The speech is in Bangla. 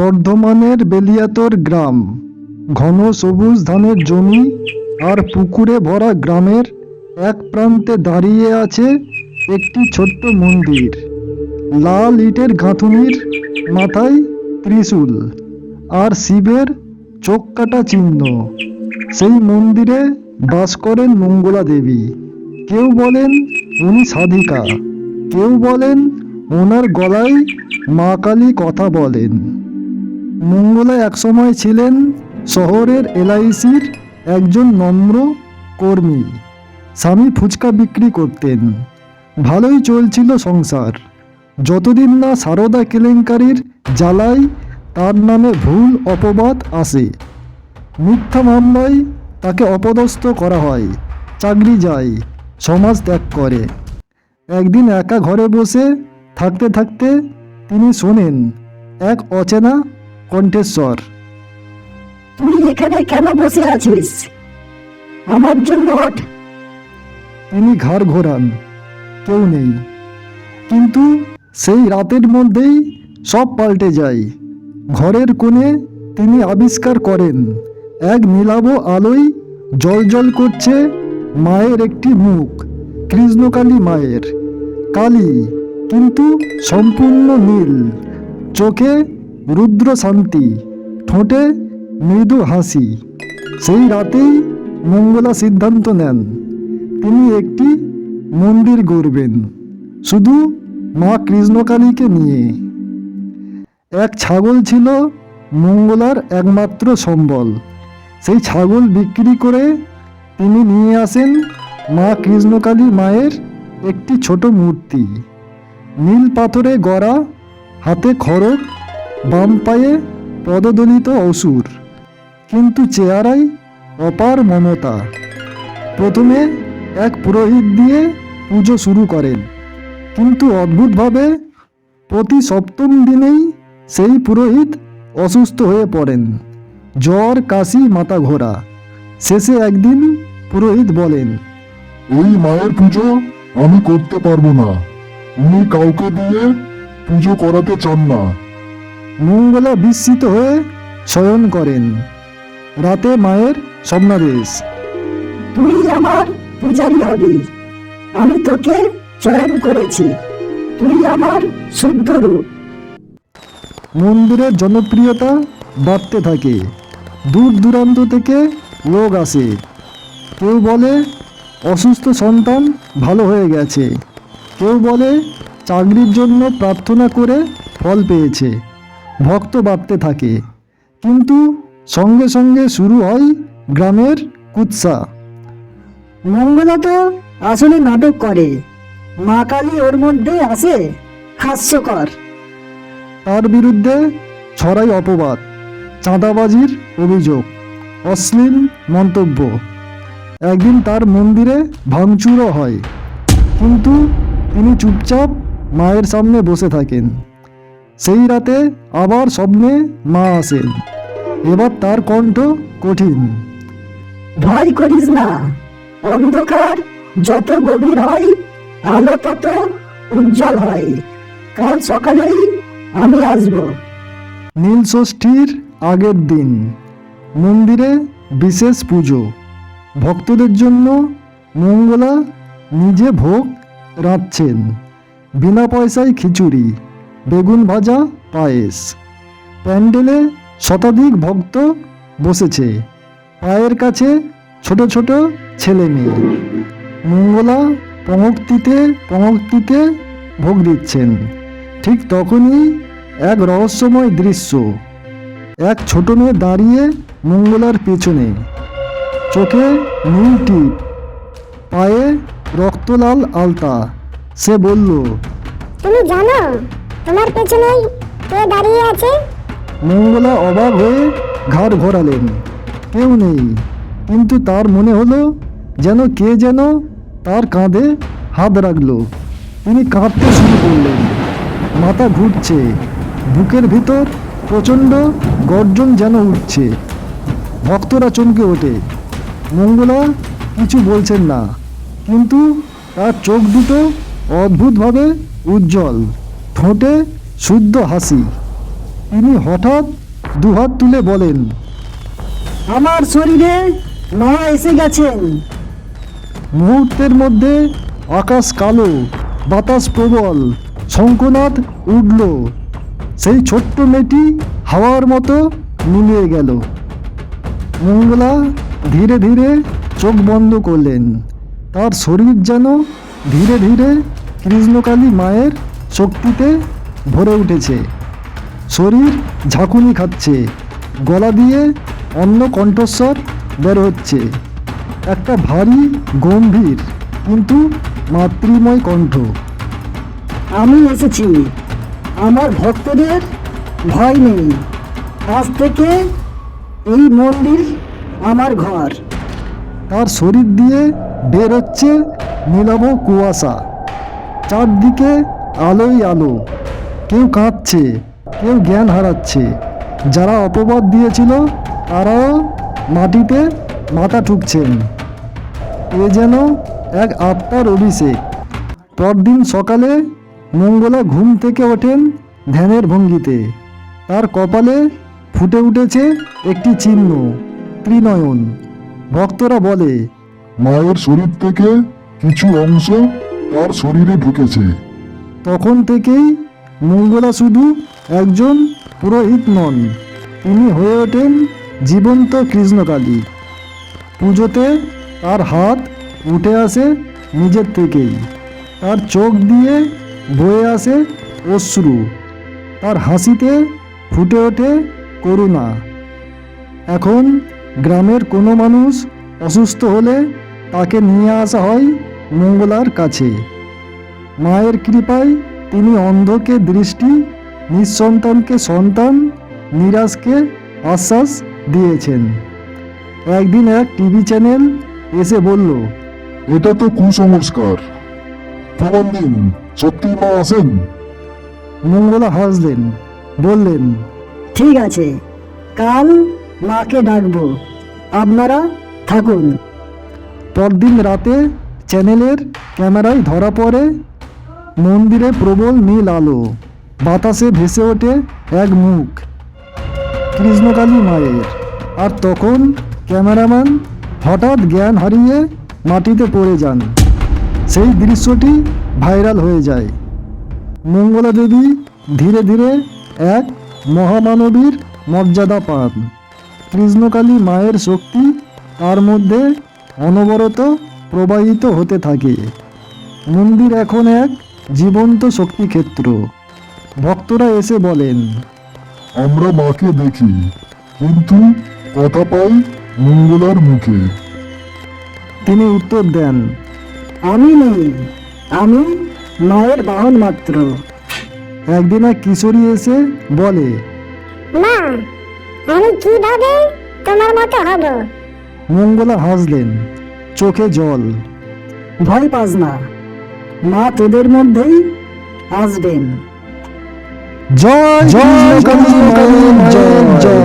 বর্ধমানের বেলিয়াতর গ্রাম। ঘন সবুজ ধানের জমি আর পুকুরে ভরা গ্রামের এক প্রান্তে দাঁড়িয়ে আছে একটি ছোট্ট মন্দির। লাল ইটের গাঁথুনির মাথায় ত্রিশূল আর শিবের চোখ কাটা চিহ্ন। সেই মন্দিরে বাস করেন মঙ্গলা দেবী। কেউ বলেন উনি সাধিকা। কেউ বলেন ওনার গলায় মা কালী কথা বলেন। মঙ্গলা একসময় ছিলেন শহরের এলআইসির একজন নম্র কর্মী। স্বামী ফুচকা বিক্রি করতেন। ভালোই চলছিল সংসার। যতদিন না সারদা কেলেঙ্কারির জ্বালায় তার নামে ভুল অপবাদ আসে। মিথ্যা মামলায় তাকে অপদস্থ করা হয়। চাকরি যায়। সমাজ ত্যাগ করে। একদিন একা ঘরে বসে থাকতে থাকতে তিনি শোনেন এক অচেনা কণ্ঠেশ্বর তুই এখানে কেন বসে আছিস? আমার জন্য ওঠ। তিনি ঘাড় ঘোরান। কেউ নেই। কিন্তু সেই রাতের মধ্যেই সব পাল্টে যায়। ঘরের কোণে তিনি আবিষ্কার করেন এক নীলাভ আলোয় জল করছে মায়ের একটি মুখ কৃষ্ণকালী মায়ের। কালী কিন্তু সম্পূর্ণ নীল। চোখে রুদ্র শান্তি, ঠোঁটে মৃদু হাসি। সেই রাতেই মঙ্গলা সিদ্ধান্ত নেন, তিনি একটি মন্দির গড়বেন, শুধু মা কৃষ্ণকালীকে নিয়ে। এক ছাগল ছিল মঙ্গলার একমাত্র সম্বল। সেই ছাগল বিক্রি করে তিনি নিয়ে আসেন মা কৃষ্ণকালী মায়ের একটি ছোট মূর্তি। নীল পাথরে গড়া হাতে খড়গ বাম পায়ে পদদলিত অসুর, কিন্তু চেহারায় অপার মমতা। প্রথমে এক পুরোহিত দিয়ে পুজো শুরু করেন, কিন্তু অদ্ভুতভাবে প্রতি সপ্তম দিনেই সেই পুরোহিত অসুস্থ হয়ে পড়েন। জ্বর, কাশি, মাথা ঘোরা। শেষে একদিন পুরোহিত বলেন, এই মায়ের পুজো আমি করতে পারব না। উনি কাউকে দিয়ে পুজো করাতে চান না। মঙ্গলা বিস্মিত হয়ে শয়ন করেন। রাতে মায়ের স্বপ্নাদেশ তুই আমার পূজারি হবি। আমি তোকে চয়ন করেছি। তুই আমার শুদ্ধ রূপ মন্দিরের জনপ্রিয়তা বাড়তে থাকে। দূর দূরান্ত থেকে লোক আসে। কেউ বলে অসুস্থ সন্তান ভালো হয়ে গেছে। কেউ বলে চাকরির জন্য প্রার্থনা করে ফল পেয়েছে। ভক্ত বাড়তে থাকে। কিন্তু সঙ্গে সঙ্গে শুরু হয় গ্রামের কুৎসা। মঙ্গলা তো আসলে নাটক করে। মা কালী ওর মধ্যে আসে হাস্যকর। তার বিরুদ্ধে ছড়াই অপবাদ চাঁদাবাজির অভিযোগ অশ্লীল মন্তব্য। একদিন তার মন্দিরে ভাঙচুরও হয়। কিন্তু তিনি চুপচাপ মায়ের সামনে বসে থাকেন। সেই রাতে আবার স্বপ্নে মা আসেন। এবার তার কণ্ঠ কঠিন। ভয় করিস না অন্ধকার যত গভীর হয় আলো তত উজ্জ্বল হয়। কাল সকালেই আমি আসব। নীল ষষ্ঠীর আগের দিন মন্দিরে বিশেষ পুজো। ভক্তদের জন্য মঙ্গলা নিজে ভোগ রাঁধছেন বিনা পয়সায় খিচুড়ি। বেগুন ভাজা, পায়েস। প্যান্ডেলে শতাধিক ভক্ত বসেছে। পায়ের কাছে ছোট ছোট ছেলে মেয়ে। মঙ্গলা পঙ্ক্তিতে পঙ্ক্তিতে ভোগ দিচ্ছেন। ঠিক তখনই এক রহস্যময় দৃশ্য। এক ছোট মেয়ে দাঁড়িয়ে মঙ্গলার পেছনে। চোখে নীল টিপ, পায়ে রক্তলাল আলতা। সে বলল, তুমি জানো তোমার পেছনেই কে দাঁড়িয়ে আছে? মঙ্গলা অবাক হয়ে ঘাড় ঘোরালেন। কেউ নেই, কিন্তু তার মনে হলো যেন কে যেন তার কাঁধে হাত রাখল। তিনি কাঁদতে শুরু করলেন। মাথা ঘুরছে, বুকের ভিতর প্রচণ্ড গর্জন যেন উঠছে। ভক্তরা চমকে ওঠে। মঙ্গলা কিছু বলছেন না, কিন্তু তার চোখ দুটো অদ্ভুতভাবে উজ্জ্বল। ঠোঁটে শুদ্ধ হাসি। তিনি হঠাৎ দুহাত তুলে বলেন, আমার শরীরে মা এসে গেছেন মুহূর্তের মধ্যে আকাশ কালো, বাতাস প্রবল শঙ্খনাথ উঠল। সেই ছোট্ট মেয়েটি হাওয়ার মতো মিলিয়ে গেল। মঙ্গলা ধীরে ধীরে চোখ বন্ধ করলেন। তার শরীর যেন ধীরে ধীরে কৃষ্ণকালী মায়ের শক্তিতে ভরে উঠেছে। শরীর ঝাঁকুনি খাচ্ছে। গলা দিয়ে অন্য কণ্ঠস্বর বের হচ্ছে। একটা ভারী গম্ভীর কিন্তু মাতৃময় কণ্ঠ। আমি এসেছি। আমার ভক্তদের ভয় নেই। আজ থেকে এই মন্দির আমার ঘর। তার শরীর দিয়ে বের হচ্ছে নীলাভ কুয়াশা। চারদিকে আলোই আলো। কেউ কাঁদছে, কেউ জ্ঞান হারাচ্ছে। যারা অপবাদ দিয়েছিল, তারাও মাটিতে মাথা ঠুকছেন। এ যেন এক আত্মার অভিষেক। পরদিন সকালে মঙ্গলা ঘুম থেকে ওঠেন ধ্যানের ভঙ্গিতে। তার কপালে ফুটে উঠেছে একটি চিহ্ন, ত্রিনয়ন। ভক্তরা বলে, মায়ের শরীর থেকে কিছু অংশ তার শরীরে ঢুকেছে। তখন থেকেই মঙ্গলা শুধু একজন পুরোহিত নন, তিনি হয়ে ওঠেন জীবন্ত কৃষ্ণকালী। পুজোতে তার হাত উঠে আসে নিজের থেকেই, তার চোখ দিয়ে বয়ে আসে অশ্রু, তার হাসিতে ফুটে ওঠে করুণা। এখন গ্রামের কোনো মানুষ অসুস্থ হলে তাকে নিয়ে আসা হয় মঙ্গলার কাছে। মায়ের কৃপায় তিনি অন্ধকে দৃষ্টি নিঃসন্তানকে সন্তান নিরাজকে আশ্বাস দিয়েছেন। একদিন এক টিভি চ্যানেল এসে বলল এটা তো কুসংস্কার। প্রমাণ দিন? সত্যি মা আছেন? মঙ্গলা হাসলেন বললেন ঠিক আছে কাল মাকে ডাকবো আপনারা থাকুন। পরদিন রাতে চ্যানেলের ক্যামেরায় ধরা পড়ে মন্দিরে প্রবল নীল আলো। বাতাসে ভেসে ওঠে এক মুখ। কৃষ্ণকালী মায়ের। আর তখন ক্যামেরাম্যান হঠাৎ জ্ঞান হারিয়ে মাটিতে পড়ে যান। সেই দৃশ্যটি ভাইরাল হয়ে যায়। মঙ্গলা দেবী ধীরে ধীরে এক মহামানবীর মর্যাদা পান। কৃষ্ণকালী মায়ের শক্তি তার মধ্যে অনবরত প্রবাহিত হতে থাকে। মন্দির এখন এক জীবন্ত শক্তিক্ষেত্র। ভক্তরা এসে বলেন আমরা মাকে দেখি কিন্তু কথা পাই মঙ্গলার মুখে। তিনি উত্তর দেন আমি নেই আমি মায়ের বাহন মাত্র। একদিন এক কিশোরী এসে বলে মা আমি কীভাবে তোমার মতো হব? মঙ্গলা হাসলেন চোখে জল ভয় পাস না। মা তোদের মধ্যেই আসবেন। জয় জয় জয় জয়।